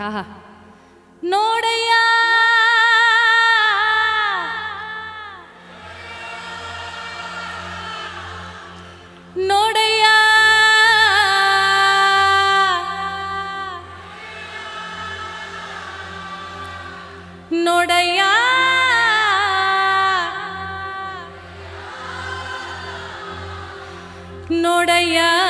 ஆஹா. நோடையா? நோடையா? நோடையா? நோடையா?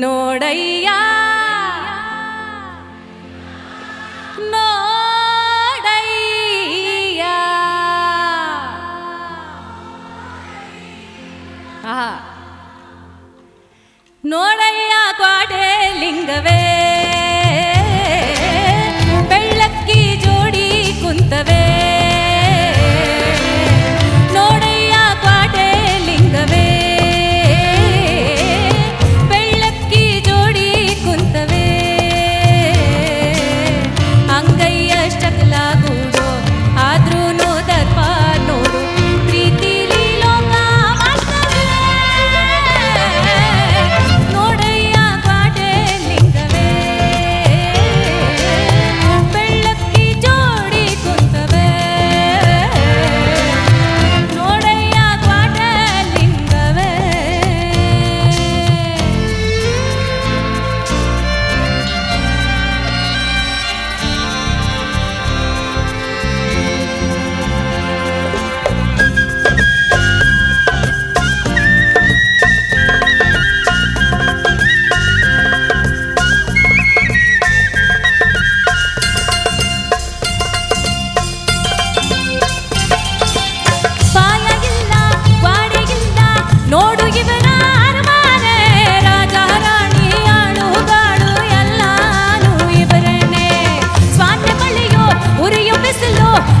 ನೋಡಯ್ಯ ನೋಡಯ್ಯ ಆಹಾ ನೋಡಯ್ಯ ಕ್ವಾಟೆ ಲಿಂಗವೇ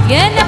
Yeah.